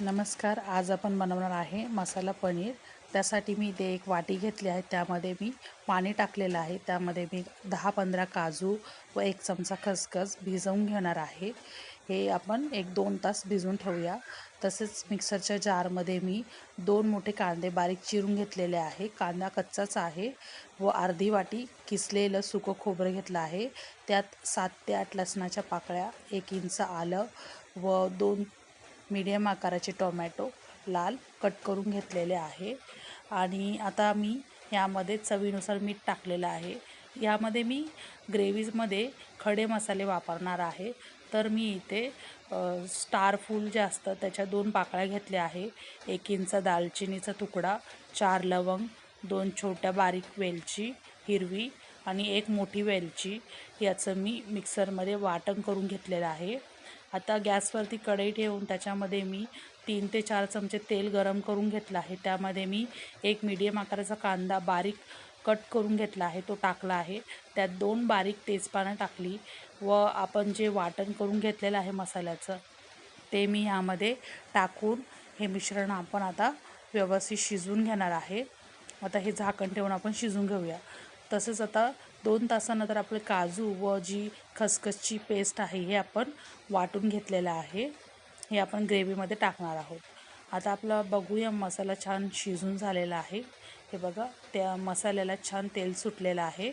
नमस्कार आज आपण बनवणार आहे मसाला पनीर. त्यासाठी मी इथे एक वाटी घेतली आहे. त्यामध्ये मी पाणी टाकलेलं आहे. त्यामध्ये मी दहा पंधरा काजू व एक चमचा खसखस भिजवून घेणार आहे. हे आपण एक दोन तास भिजवून ठेवूया. तसेच मिक्सरच्या जारमध्ये मी दोन मोठे कांदे बारीक चिरून घेतलेले आहे. कांदा कच्चाच आहे व अर्धी वाटी किसलेलं सुकं खोबरं घेतलं आहे. त्यात सात ते आठ लसणाच्या पाकळ्या एक इंच आलं व दोन मीडियम आकाराचे टोमॅटो लाल कट करून घेतलेले आहे. आणि आता मी यामध्ये चवीनुसार मीठ टाकलेलं आहे. यामध्ये मी ग्रेव्हीजमध्ये खडे मसाले वापरणार आहे. तर मी इथे स्टार फूल जे असतं त्याच्या दोन पाकळ्या घेतल्या आहे. एक इंच दालचिनीचा तुकडा चार लवंग दोन छोट्या बारीक वेलची हिरवी आणि एक मोठी वेलची याचं मी मिक्सरमध्ये वाटण करून घेतलेलं आहे. आता गॅसवरती कढई ठेवून त्याच्यामध्ये मी तीन ते चार चमचे तेल गरम करून घेतलं आहे. त्यामध्ये मी एक मीडियम आकाराचा कांदा बारीक कट करून घेतला आहे. तो टाकला आहे. त्यात दोन बारीक तेजपानं टाकली व आपण जे वाटण करून घेतलेलं आहे मसाल्याचं ते मी ह्यामध्ये टाकून हे मिश्रण आपण आता व्यवस्थित शिजवून घेणार आहे. आता हे झाकण ठेवून आपण शिजून घेऊया. तसंच आता दोन तासानंतर आपले काजू व जी खसखसची पेस्ट आहे हे आपण वाटून घेतलेलं आहे. हे आपण ग्रेव्हीमध्ये टाकणार आहोत. आता आपला बघूया मसाला छान शिजून झालेला आहे. हे बघा त्या मसाल्याला छान तेल सुटलेलं आहे.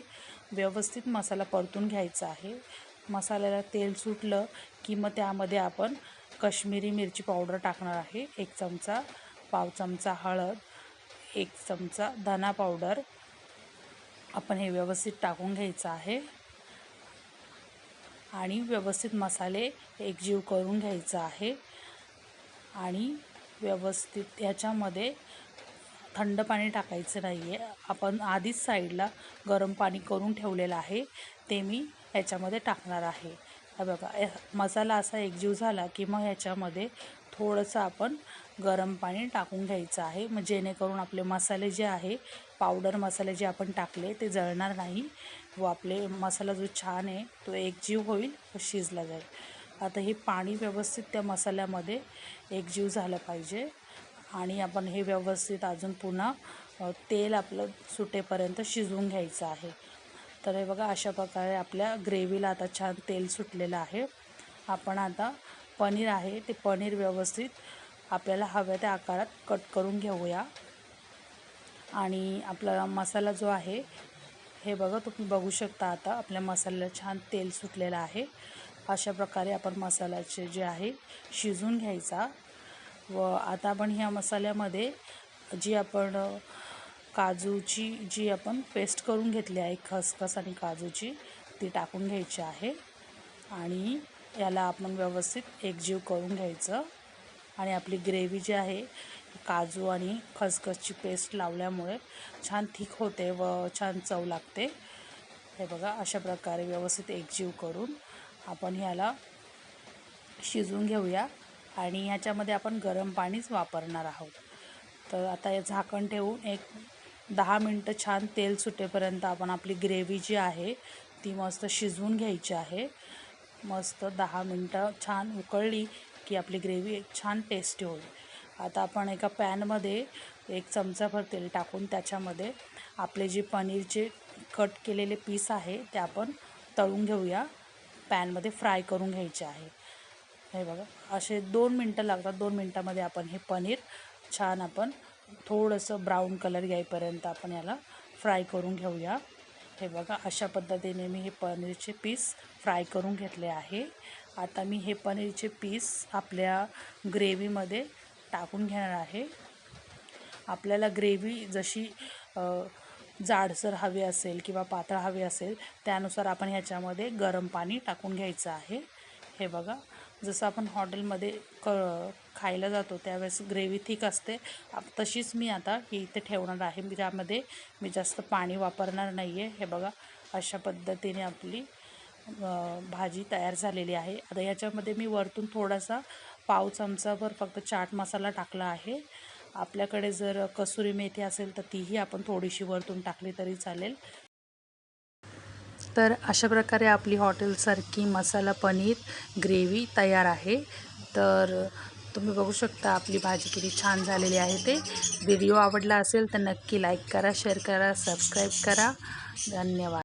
व्यवस्थित मसाला परतून घ्यायचा आहे. मसाल्याला तेल सुटलं की मग त्यामध्ये आपण कश्मीरी मिरची पावडर टाकणार आहे. एक चमचा पाव चमचा हळद एक चमचा धना पावडर आपण हे व्यवस्थित टाकून घ्यायचं आहे. आणि व्यवस्थित मसाले एकजीव करून घ्यायचा आहे. आणि व्यवस्थित याच्यामध्ये थंड पाणी टाकायचं नाही आहे आपण आधीच साईडला गरम पाणी करून ठेवलेलं आहे. ते मी याच्यामध्ये टाकणार आहे. बघा मसाला असा एकजीव झाला की मग ह्याच्यामध्ये थोडंसं आपण गरम पाणी टाकून घ्यायचं आहे. मग जेणेकरून आपले मसाले जे आहे पावडर मसाले जे आपण टाकले ते जळणार नाही. व आपले मसाला जो छान आहे तो एकजीव होईल व शिजला जाईल. आता हे पाणी व्यवस्थित त्या मसाल्यामध्ये एकजीव झालं पाहिजे. आणि आपण हे व्यवस्थित अजून पुन्हा तेल आपलं सुटेपर्यंत शिजवून घ्यायचं आहे. तर हे बघा अशा प्रकारे आपल्या ग्रेव्हीला आता छान तेल सुटलेलं आहे. आपण आता पनीर आहे ते पनीर व्यवस्थित आपल्याला हव्या त्या आकारात कट करून घेऊया. आणि आपला मसाला जो आहे हे बघा तुम्ही बघू शकता आता आपल्या मसाल्याला छान तेल सुटलेलं आहे. अशा प्रकारे आपण मसाल्याचे जे आहे शिजून घ्यायचा. व आता आपण ह्या मसाल्यामध्ये जी आपण काजूची जी आपण पेस्ट करून घेतली आहे खसखस आणि काजूची ती टाकून घ्यायची आहे. आणि याला आपण व्यवस्थित एकजीव करून घ्यायचं. आणि आपली ग्रेव्ही जी आहे काजू आणि खसखसची पेस्ट लावल्यामुळे छान थिक होते व छान चव लागते. हे बघा अशा प्रकारे व्यवस्थित एकजीव करून आपण ह्याला शिजवून घेऊया. आणि ह्याच्यामध्ये आपण गरम पाणीच वापरणार आहोत. तर आता हे झाकण ठेवून एक दहा मिनटं छान तेल सुटेपर्यंत आपण आपली ग्रेव्ही जी आहे ती मस्त शिजवून घ्यायची आहे. मस्त दहा मिनटं छान उकळली की आपली ग्रेव्ही छान टेस्टी होईल. आता आपण एका पॅनमध्ये एक चमचाभर तेल टाकून त्याच्यामध्ये आपले जे पनीरचे कट केलेले पीस आहे ते आपण तळून घेऊया. पॅनमध्ये फ्राय करून घ्यायचे आहे. हे बघा असे दोन मिनटं लागतात. दोन मिनटामध्ये आपण हे पनीर छान आपण थोडंसं ब्राऊन कलर यायपर्यंत आपण याला फ्राय करून घेऊया. हे बघा अशा पद्धतीने मी हे पनीरचे पीस फ्राय करून घेतले आहे. आता मी हे पनीरचे पीस आपल्या ग्रेव्हीमध्ये टाकून घेणार आहे. आपल्याला ग्रेव्ही जशी जाडसर हवी असेल किंवा पातळ हवी असेल त्यानुसार आपण ह्याच्यामध्ये गरम पाणी टाकून घ्यायचं आहे. हे बघा जसं आपण हॉटेलमध्ये क खायला जातो त्यावेळेस ग्रेव्ही थिक असते. तशीच मी आता ही इथे ठेवणार आहे. मी त्यामध्ये मी जास्त पाणी वापरणार नाही आहे हे बघा अशा पद्धतीने आपली भाजी तयार झालेली आहे. आता याच्यामध्ये मी वरतून थोडासा पाव चमचाभर फक्त चाट मसाला टाकला आहे. आपल्याकडे जर कसुरी मेथी असेल तर तीही आपण थोडीशी वरतून टाकली तरी चालेल. तर अशा प्रकारे आपली हॉटेलसारखी मसाला पनीर ग्रेव्ही तयार आहे. तर तुम्ही बघू शकता आपली भाजी किती छान झालेली आहे ते. व्हिडिओ आवडला असेल तर नक्की लाईक करा शेअर करा सबस्क्राईब करा. धन्यवाद.